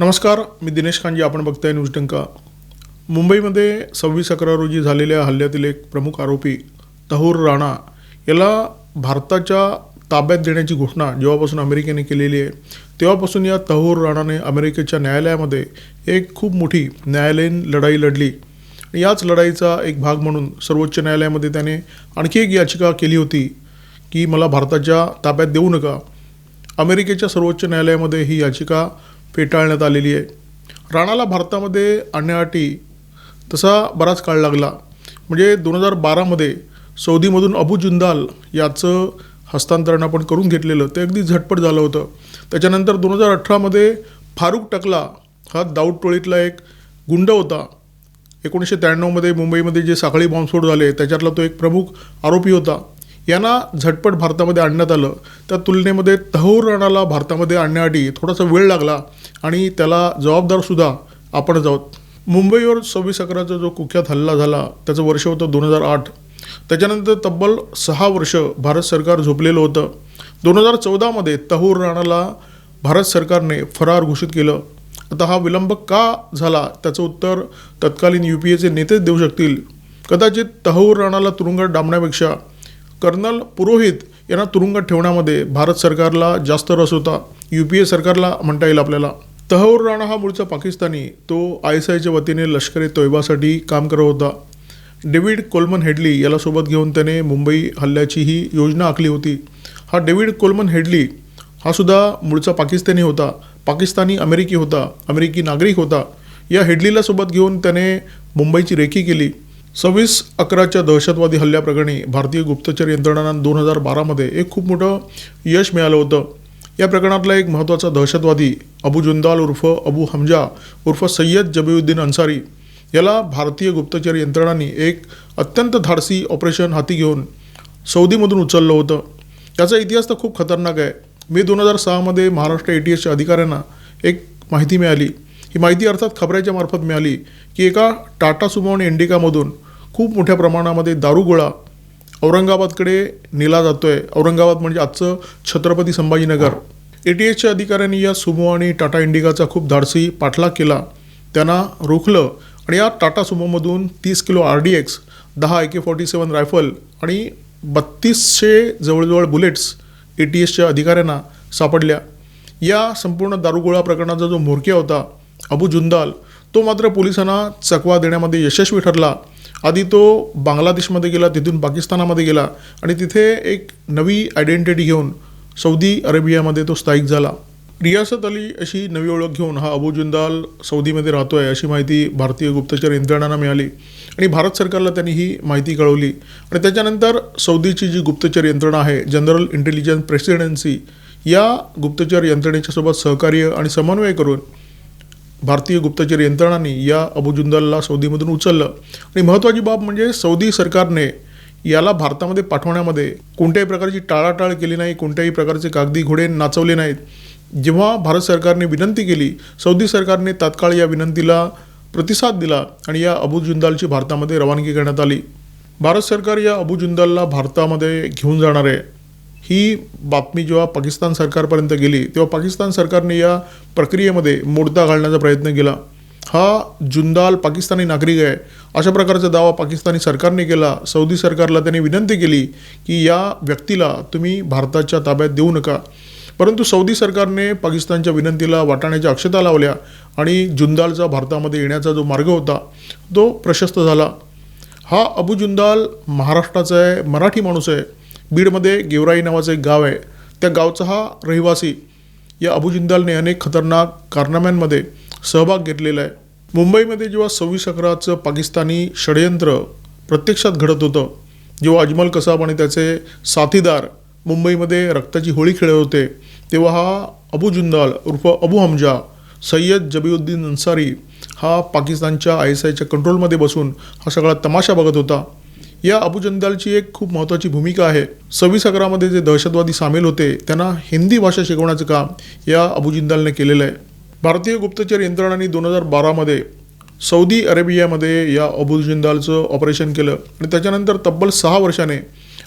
नमस्कार मी दिनेश खानजी आपण बघताय न्यूज टंका मुंबईमध्ये सव्वीस अकरा रोजी झालेल्या हल्ल्यातील एक प्रमुख आरोपी तहूर राणा याला भारताच्या ताब्यात देण्याची घोषणा जेव्हापासून अमेरिकेने केलेली आहे तेव्हापासून या तहूर राणाने अमेरिकेच्या न्यायालयामध्ये एक खूप मोठी न्यायालयीन लढाई लढली. याच लढाईचा एक भाग म्हणून सर्वोच्च न्यायालयामध्ये त्याने आणखी एक याचिका केली होती की मला भारताच्या ताब्यात देऊ नका. अमेरिकेच्या सर्वोच्च न्यायालयामध्ये ही याचिका फेटाळण्यात आलेली आहे. राणाला भारतामध्ये आणण्यासाठी तसा बराच काळ लागला. म्हणजे दोन हजार बारामध्ये सौदीमधून अबू जुंदाल याचं हस्तांतरण आपण करून घेतलेलं ते अगदी झटपट झालं होतं. त्याच्यानंतर दोन हजार अठरामध्ये फारुख टकला हा दाऊद टोळीतला एक गुंड होता. एकोणीसशे त्र्याण्णवमध्ये मुंबईमध्ये जे साखळी बॉम्बस्फोट झाले त्याच्यातला तो एक प्रमुख आरोपी होता. यांना झटपट भारतामध्ये आणण्यात आलं. त्या तुलनेमध्ये तहूर राणाला भारतामध्ये आणण्यासाठी थोडासा वेळ लागला. आणि त्याला जबाबदारसुद्धा आपणच आहोत. मुंबईवर सव्वीस अकराचा जो कुख्यात हल्ला झाला त्याचं वर्ष होतं दोन हजार आठ. त्याच्यानंतर तब्बल सहा वर्ष भारत सरकार झोपलेलं होतं. दोन हजार चौदामध्ये तहूर राणाला भारत सरकारने फरार घोषित केलं. आता हा विलंब का झाला त्याचं उत्तर तत्कालीन यू पी एचे नेतेच देऊ शकतील. कदाचित तहूर राणाला तुरुंगात डांबण्यापेक्षा कर्नल पुरोहित यांना तुरुंगात ठेवण्यामध्ये भारत सरकारला जास्त रस होता. यू पी ए सरकारला म्हणता येईल आपल्याला. तहूर राणा हा मूळचा पाकिस्तानी. तो आय एस आयच्या वतीने लष्करी तोयबासाठी काम करत होता. डेव्हिड कोलमन हेडली याला सोबत घेऊन त्याने मुंबई हल्ल्याची ही योजना आखली होती. हा डेव्हिड कोलमन हेडली हा सुद्धा मूळचा पाकिस्तानी होता. पाकिस्तानी अमेरिकी होता अमेरिकी नागरिक होता. या हेडलीला सोबत घेऊन त्याने मुंबईची रेखी केली. सव्वीस अकराच्या दहशतवादी हल्ल्याप्रकरणी भारतीय गुप्तचर यंत्रणांना दोन हजार बारामध्ये एक खूप मोठं यश मिळालं होतं. या प्रकरणातला एक महत्त्वाचा दहशतवादी अबू जुंदाल उर्फ अबू हमजा उर्फ सय्यद जबीउद्दीन अन्सारी याला भारतीय गुप्तचर यंत्रणांनी एक अत्यंत धाडसी ऑपरेशन हाती घेऊन सौदीमधून उचललं होतं. याचा इतिहास तर खूप खतरनाक आहे. मे दोन हजार सहामध्ये महाराष्ट्र ए टी एसच्या अधिकाऱ्यांना एक माहिती मिळाली. ही माहिती अर्थात खबऱ्याच्या मार्फत मिळाली की एका टाटा सुमो आणि इंडिकामधून खूप मोठ्या प्रमाणामध्ये दारुगोळा औरंगाबादकडे नेला जातो आहे औरंगाबाद म्हणजे आजचं छत्रपती संभाजीनगर. ए टी एसच्या अधिकाऱ्यांनी या सुमो आणि टाटा इंडिकाचा खूप धाडसी पाठलाग केला. त्यांना रोखलं आणि या टाटा सुमोमधून तीस किलो आर डी एक्स दहा ए के फॉर्टी सेवन रायफल आणि बत्तीसशे जवळजवळ बुलेट्स ए टी एसच्या अधिकाऱ्यांना सापडल्या. या संपूर्ण दारुगोळा प्रकरणाचा जो म्होरक्या होता अबू जुंदाल तो मात्र पोलिसांना चकवा देण्यामध्ये यशस्वी ठरला. आधी तो बांगलादेशमध्ये गेला तिथून पाकिस्तानामध्ये गेला आणि तिथे एक नवी आयडेंटिटी घेऊन सौदी अरेबियामध्ये तो स्थायिक झाला. रियासत अली अशी नवी ओळख घेऊन हा अबू जुंदाल सौदीमध्ये राहतो आहे अशी माहिती भारतीय गुप्तचर यंत्रणांना मिळाली आणि भारत सरकारला त्यांनी ही माहिती कळवली. आणि त्याच्यानंतर सौदीची जी गुप्तचर यंत्रणा आहे जनरल इंटेलिजन्स प्रेसिडेन्सी या गुप्तचर यंत्रणेच्या सोबत सहकार्य आणि समन्वय करून भारतीय गुप्तचर यंत्रणांनी या अबू जुंदालला सौदीमधून उचललं. आणि महत्त्वाची बाब म्हणजे सौदी सरकारने याला भारतामध्ये पाठवण्यामध्ये कोणत्याही प्रकारची टाळाटाळ केली नाही कोणत्याही प्रकारचे कागदी घोडे नाचवले नाहीत. जेव्हा भारत सरकारने विनंती केली सौदी सरकारने तात्काळ या विनंतीला प्रतिसाद दिला आणि या अबू जुंदालची भारतामध्ये रवानगी करण्यात आली. भारत सरकार या अबू जुंदालला भारतामध्ये घेऊन जाणार आहे. ही बातमी जेव्हा पाकिस्तान सरकारपर्यंत गेली तेव्हा पाकिस्तान सरकारने या प्रक्रियेमध्ये मोडता घालण्याचा प्रयत्न केला. हा जुंदाल पाकिस्तानी नागरिक आहे. अशा प्रकारचा दावा पाकिस्तानी सरकारने केला. सौदी सरकारला त्यांनी विनंती केली की या व्यक्तीला तुम्ही भारताच्या ताब्यात देऊ नका. परंतु सौदी सरकारने पाकिस्तानच्या विनंतीला वाटाण्याच्या अक्षता लावल्या आणि जुंदालचा भारतामध्ये येण्याचा जो मार्ग होता तो प्रशस्त झाला. हा अबू जुंदाल महाराष्ट्राचा आहे मराठी माणूस आहे. बीडमध्ये गेवराई नावाचं एक गाव आहे. त्या गावचा हा रहिवासी या अबू जिंदालने अनेक खतरनाक कारनाम्यांमध्ये सहभाग घेतलेला आहे. मुंबईमध्ये जेव्हा सव्वीस अकराचं पाकिस्तानी षडयंत्र प्रत्यक्षात घडत होतं जेव्हा अजमल कसाब आणि त्याचे साथीदार मुंबईमध्ये रक्ताची होळी खेळत होते तेव्हा हा अबू जुंदाल उर्फ अबू हमजा सय्यद जबीउद्दीन अन्सारी हा पाकिस्तानच्या आय एस आयच्या कंट्रोलमध्ये बसून हा सगळा तमाशा बघत होता. या अबू जंदालची एक खूप महत्त्वाची भूमिका आहे. सव्वीस अकरामध्ये जे दहशतवादी सामील होते त्यांना हिंदी भाषा शिकवण्याचं काम या अबू जिंदालने केलेलं आहे. भारतीय गुप्तचर यंत्रणांनी दोन हजार बारामध्ये सौदी अरेबियामध्ये या अबू जिंदालचं ऑपरेशन केलं आणि त्याच्यानंतर तब्बल सहा वर्षाने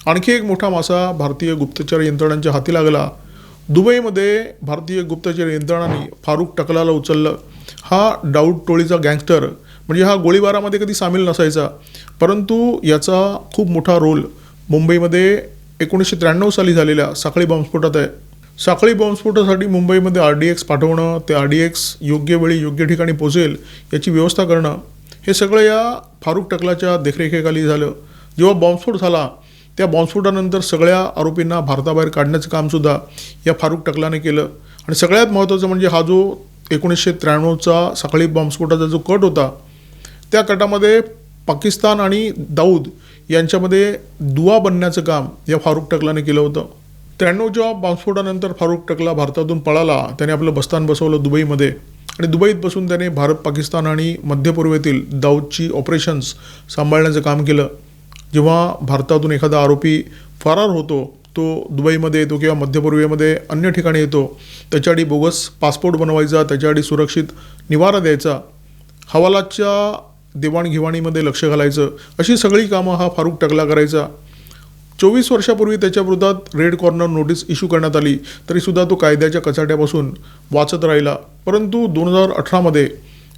आणखी एक मोठा मासा भारतीय गुप्तचर यंत्रणांच्या हाती लागला. दुबईमध्ये भारतीय गुप्तचर यंत्रणांनी फारुख टकलाला उचललं. हा डाऊट टोळीचा गँगस्टर म्हणजे हा गोळीबारामध्ये कधी सामील नसायचा. परंतु याचा खूप मोठा रोल मुंबईमध्ये एकोणीसशे त्र्याण्णव साली झालेल्या साखळी बॉम्बस्फोटात आहे. साखळी बॉम्बस्फोटासाठी मुंबईमध्ये आर डी एक्स पाठवणं ते आर डी एक्स योग्य वेळी योग्य ठिकाणी पोचेल याची व्यवस्था करणं हे सगळं या फारुख टकलाच्या देखरेखीखाली झालं. जेव्हा बॉम्बस्फोट झाला त्या बॉम्बस्फोटानंतर सगळ्या आरोपींना भारताबाहेर काढण्याचं कामसुद्धा या फारुख टकलाने केलं. आणि सगळ्यात महत्त्वाचं म्हणजे हा जो एकोणीसशे त्र्याण्णवचा साखळी बॉम्बस्फोटाचा जो कट होता त्या गटामध्ये पाकिस्तान आणि दाऊद यांच्यामध्ये दुवा बनण्याचं काम या फारुख टकलाने केलं होतं. त्र्याण्णवच्या बॉम्बस्फोटानंतर फारुख टकला भारतातून पळाला त्याने आपलं बस्तान बसवलं दुबईमध्ये. आणि दुबईत बसून त्याने भारत पाकिस्तान आणि मध्य पूर्वेतील दाऊदची ऑपरेशन्स सांभाळण्याचं काम केलं. जेव्हा भारतातून एखादा आरोपी फरार होतो तो दुबईमध्ये येतो किंवा मध्य पूर्वेमध्ये अन्य ठिकाणी येतो त्याच्याआधी बोगस पासपोर्ट बनवायचा त्याच्याआधी सुरक्षित निवारा द्यायचा. हवालाच्या देवाणघेवाणीमध्ये लक्ष घालायचं. अशी सगळी कामं हा फारुख टकला करायचा. चोवीस वर्षापूर्वी त्याच्या विरोधात रेड कॉर्नर नोटीस इश्यू करण्यात आली. तरीसुद्धा तो कायद्याच्या कचाट्यापासून वाचत राहिला. परंतु दोन हजार अठरामध्ये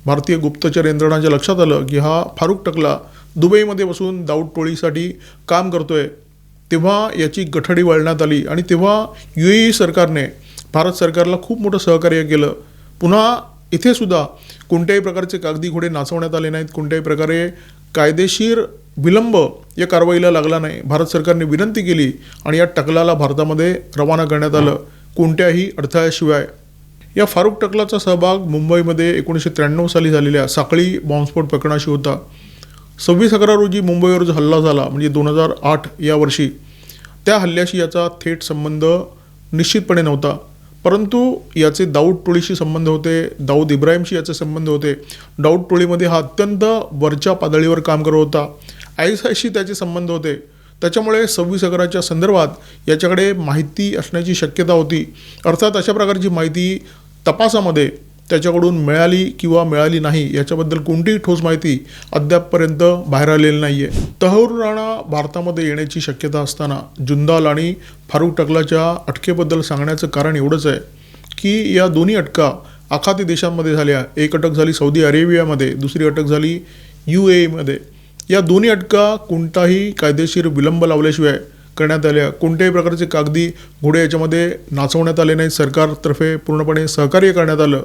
भारतीय गुप्तचर यंत्रणाच्या लक्षात आलं की हा फारुख टकला दुबईमध्ये बसून दाऊद टोळीसाठी काम करतोय. तेव्हा याची गठडी वळण्यात आली आणि तेव्हा यू ए सरकारने भारत सरकारला खूप मोठं सहकार्य केलं. पुन्हा इथे सुद्धा कोणत्याही प्रकारचे कागदी घोडे नाचवण्यात आले नाहीत कोणत्याही प्रकारे कायदेशीर विलंब या कारवाईला लागला नाही. भारत सरकारने विनंती केली आणि या टकलाला भारतामध्ये रवाना करण्यात आलं कोणत्याही अडथळ्याशिवाय. या फारुख टकलाचा सहभाग मुंबईमध्ये एकोणीसशे त्र्याण्णव साली झालेल्या साखळी बॉम्बस्फोट प्रकरणाशी होता. सव्वीस अकरा रोजी मुंबईवर जो हल्ला झाला म्हणजे दोन हजार आठ या वर्षी त्या हल्ल्याशी याचा थेट संबंध निश्चितपणे नव्हता. परंतु याचे दाऊद टोळीशी संबंध होते दाऊद इब्राहिमशी याचे संबंध होते. दाऊद टोळीमध्ये हा अत्यंत वरच्या पातळीवर काम करत होता. आयसाशी त्याचे संबंध होते. त्याच्यामुळे सव्वीस अकराच्या संदर्भात याच्याकडे माहिती असण्याची शक्यता होती. अर्थात अशा प्रकारची माहिती तपासामध्ये त्याच्याकडून मिळाली किंवा मिळाली नाही याच्याबद्दल कोणतीही ठोस माहिती अद्यापपर्यंत बाहेर आलेली नाही आहे तहूर राणा भारतामध्ये येण्याची शक्यता असताना जुंदाल आणि फारूक टकलाच्या अटकेबद्दल सांगण्याचं कारण एवढंच आहे की या दोन्ही अटका आखाती देशांमध्ये झाल्या. एक अटक झाली सौदी अरेबियामध्ये दुसरी अटक झाली यू एमध्ये या दोन्ही अटका कोणताही कायदेशीर विलंब लावल्याशिवाय करण्यात आल्या. कोणत्याही प्रकारचे कागदी घोडे याच्यामध्ये नाचवण्यात आले नाही सरकारतर्फे पूर्णपणे सहकार्य करण्यात आलं.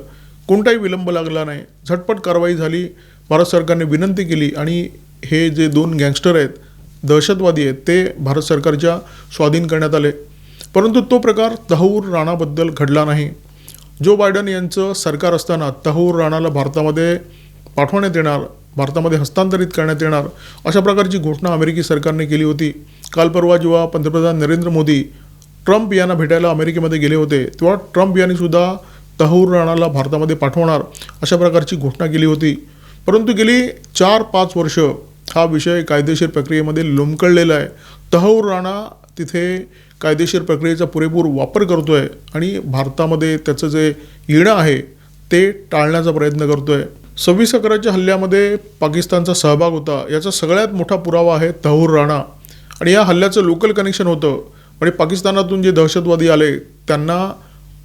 कोणताही विलंब लागला नाही. झटपट कारवाई झाली. भारत सरकारने विनंती केली आणि हे जे दोन गँगस्टर आहेत दहशतवादी आहेत ते भारत सरकारच्या स्वाधीन करण्यात आले. परंतु तो प्रकार तहूर राणाबद्दल घडला नाही. जो बायडन यांचं सरकार असताना तहूर राणाला भारतामध्ये पाठवण्यात येणार भारतामध्ये हस्तांतरित करण्यात येणार अशा प्रकारची घोषणा अमेरिकी सरकारने केली होती. काल परवा जेव्हा पंतप्रधान नरेंद्र मोदी ट्रम्प यांना भेटायला अमेरिकेमध्ये गेले होते तेव्हा ट्रम्प यांनीसुद्धा तहूर राणाला भारतामध्ये पाठवणार अशा प्रकारची घोषणा केली होती. परंतु गेली चार पाच वर्ष हा विषय कायदेशीर प्रक्रियेमध्ये लोंबकळलेला आहे. तहूर राणा तिथे कायदेशीर प्रक्रियेचा पुरेपूर वापर करतो आहे आणि भारतामध्ये त्याचं जे येणं आहे ते टाळण्याचा प्रयत्न करतो आहे सव्वीस अकराच्या हल्ल्यामध्ये पाकिस्तानचा सहभाग होता. याचा सगळ्यात मोठा पुरावा आहे तहूर राणा. आणि या हल्ल्याचं लोकल कनेक्शन होतं. म्हणजे पाकिस्तानातून जे दहशतवादी आले त्यांना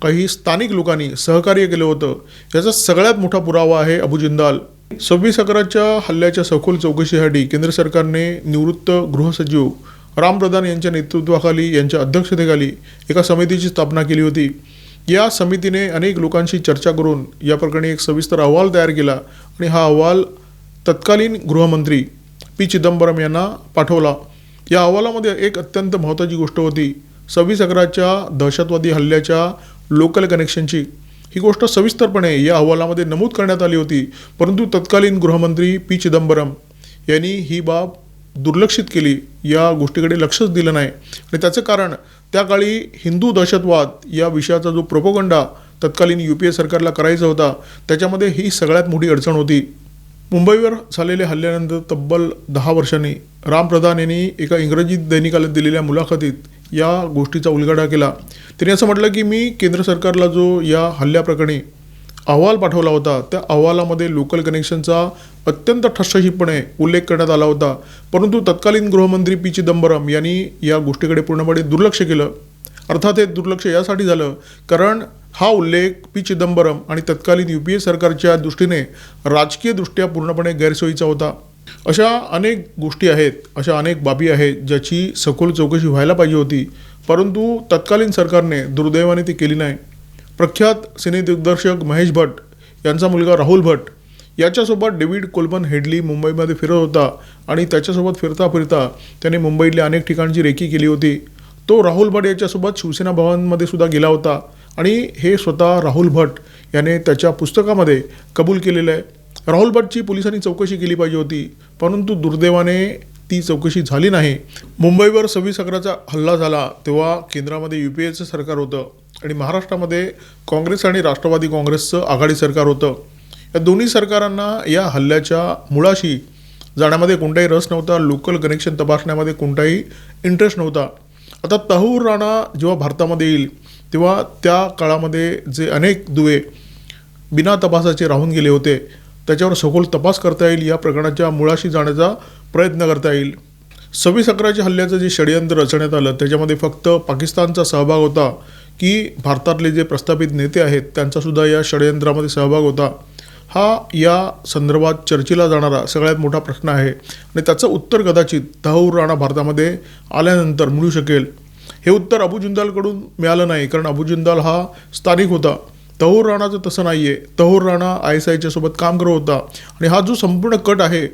काही स्थानिक लोकांनी सहकार्य केलं होतं. याचा सगळ्यात मोठा पुरावा आहे अबू जिंदाल. सव्वीस अकराच्या हल्ल्याच्या सखोल चौकशीसाठी केंद्र सरकारने निवृत्त गृहसचिव राम प्रधान यांच्या नेतृत्वाखाली यांच्या अध्यक्षतेखाली एका समितीची स्थापना केली होती. या समितीने अनेक लोकांशी चर्चा करून या प्रकरणी एक सविस्तर अहवाल तयार केला आणि हा अहवाल तत्कालीन गृहमंत्री पी चिदंबरम यांना पाठवला. या अहवालामध्ये एक अत्यंत महत्त्वाची गोष्ट होती. सव्वीस अकराच्या दहशतवादी हल्ल्याच्या लोकल कनेक्शनची ही गोष्ट सविस्तरपणे या अहवालामध्ये नमूद करण्यात आली होती. परंतु तत्कालीन गृहमंत्री पी चिदंबरम यांनी ही बाब दुर्लक्षित केली. या गोष्टीकडे लक्षच दिलं नाही. आणि त्याचं कारण त्या काळी हिंदू दहशतवाद या विषयाचा जो प्रोपोगंडा तत्कालीन यू पी ए सरकारला करायचा होता त्याच्यामध्ये ही सगळ्यात मोठी अडचण होती. मुंबईवर झालेल्या हल्ल्यानंतर तब्बल दहा वर्षांनी राम प्रधान यांनी एका इंग्रजी दैनिकाला दिलेल्या मुलाखतीत या गोष्टीचा उलगडा केला. त्यांनी असं म्हटलं की मी केंद्र सरकारला जो या हल्ल्याप्रकरणी अहवाल पाठवला होता त्या अहवालामध्ये लोकल कनेक्शनचा अत्यंत ठसठशीतपणे उल्लेख करण्यात आला होता. परंतु तत्कालीन गृहमंत्री पी चिदंबरम यांनी या गोष्टीकडे पूर्णपणे दुर्लक्ष केलं. अर्थात हे दुर्लक्ष यासाठी झालं कारण हा उल्लेख पी चिदंबरम आणि तत्कालीन यू पी ए सरकारच्या दृष्टीने राजकीयदृष्ट्या पूर्णपणे गैरसोयीचा होता. अशा अनेक गोष्टी आहेत अशा अनेक बाबी आहेत ज्याची सखोल चौकशी व्हायला पाहिजे होती परंतु तत्कालीन सरकारने दुर्दैवाने ती केली नाही. प्रख्यात सिनेदिग्दर्शक महेश भट यांचा मुलगा राहुल भट्ट याच्यासोबत डेव्हिड कोल्बन हेडली मुंबईमध्ये फिरत होता आणि त्याच्यासोबत फिरता फिरता त्याने मुंबईतल्या अनेक ठिकाणची रेकी केली होती. तो राहुल भट याच्यासोबत शिवसेना भवनमध्ये सुद्धा गेला होता. आणि हे स्वतः राहुल भट याने त्याच्या पुस्तकामध्ये कबूल केलेलं आहे. राहुल भटची पोलिसांनी चौकशी केली पाहिजे होती परंतु दुर्दैवाने ती चौकशी झाली नाही. मुंबईवर सव्वीस अकराचा हल्ला झाला तेव्हा केंद्रामध्ये यू पी एचं सरकार होतं आणि महाराष्ट्रामध्ये काँग्रेस आणि राष्ट्रवादी काँग्रेसचं आघाडी सरकार होतं. या दोन्ही सरकारांना या हल्ल्याच्या मुळाशी जाण्यामध्ये कोणताही रस नव्हता लोकल कनेक्शन तपासण्यामध्ये कोणताही इंटरेस्ट नव्हता. आता तहूर राणा जेव्हा भारतामध्ये येईल तेव्हा त्या काळामध्ये जे अनेक दुवे बिना तपासाचे राहून गेले होते त्याच्यावर सखोल तपास करता येईल या प्रकरणाच्या मुळाशी जाण्याचा प्रयत्न करता येईल. सव्वीस अकराच्या हल्ल्याचं जे षडयंत्र रचण्यात आलं त्याच्यामध्ये फक्त पाकिस्तानचा सहभाग होता की भारतातले जे प्रस्थापित नेते आहेत त्यांचासुद्धा या षडयंत्रामध्ये सहभाग होता. हा या संदर्भात चर्चेला जाणारा सगळ्यात मोठा प्रश्न आहे. आणि त्याचं उत्तर कदाचित तहूर राणा भारतामध्ये आल्यानंतर मिळू शकेल. हे उत्तर अबू जिंदालकडून मिळालं नाही कारण अबू जिंदाल हा स्थानिक होता. तहूर राणाचं तसं नाही आहे तहूर राणा आय एस आयच्या सोबत काम करत होता आणि हा जो संपूर्ण कट आहे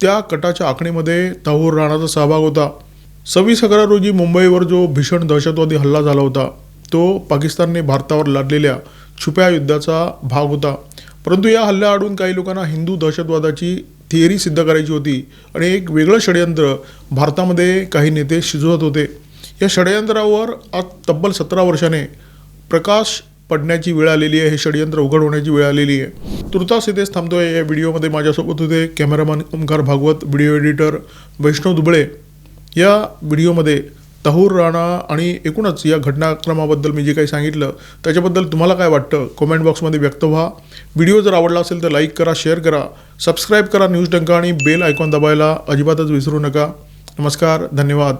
त्या कटाच्या आखणीमध्ये तहूर राणाचा सहभाग होता. सव्वीस अकरा रोजी मुंबईवर जो भीषण दहशतवादी हल्ला झाला होता तो पाकिस्तानने भारतावर लादलेल्या छुप्या युद्धाचा भाग होता. परंतु या हल्ल्याआडून काही लोकांना हिंदू दहशतवादाची थिअरी सिद्ध करायची होती आणि एक वेगळं षडयंत्र भारतामध्ये काही नेते शिजवत होते. या षडयंत्रावर आज तब्बल सतरा वर्षाने प्रकाश पडण्याची वेळ आलेली आहे हे षडयंत्र उघड होण्याची वेळ आलेली आहे. तुर्तास इथेच थांबतोय. या व्हिडिओमध्ये माझ्यासोबत होते cameraman Omkar Bhagwat video editor Vaishnav Duble. या व्हिडिओमध्ये तहूर राणा आणि एकूणच या घटनाक्रमाबद्दल मी जे काही सांगितलं त्याच्याबद्दल तुम्हाला काय वाटतं? कमेंट बॉक्समध्ये व्यक्त व्हा. व्हिडिओ जर आवडला असेल तर लाईक करा शेअर करा सबस्क्राईब करा न्यूज डंका आणि बेल आयकॉन दाबायला अजिबातच विसरू नका. नमस्कार धन्यवाद.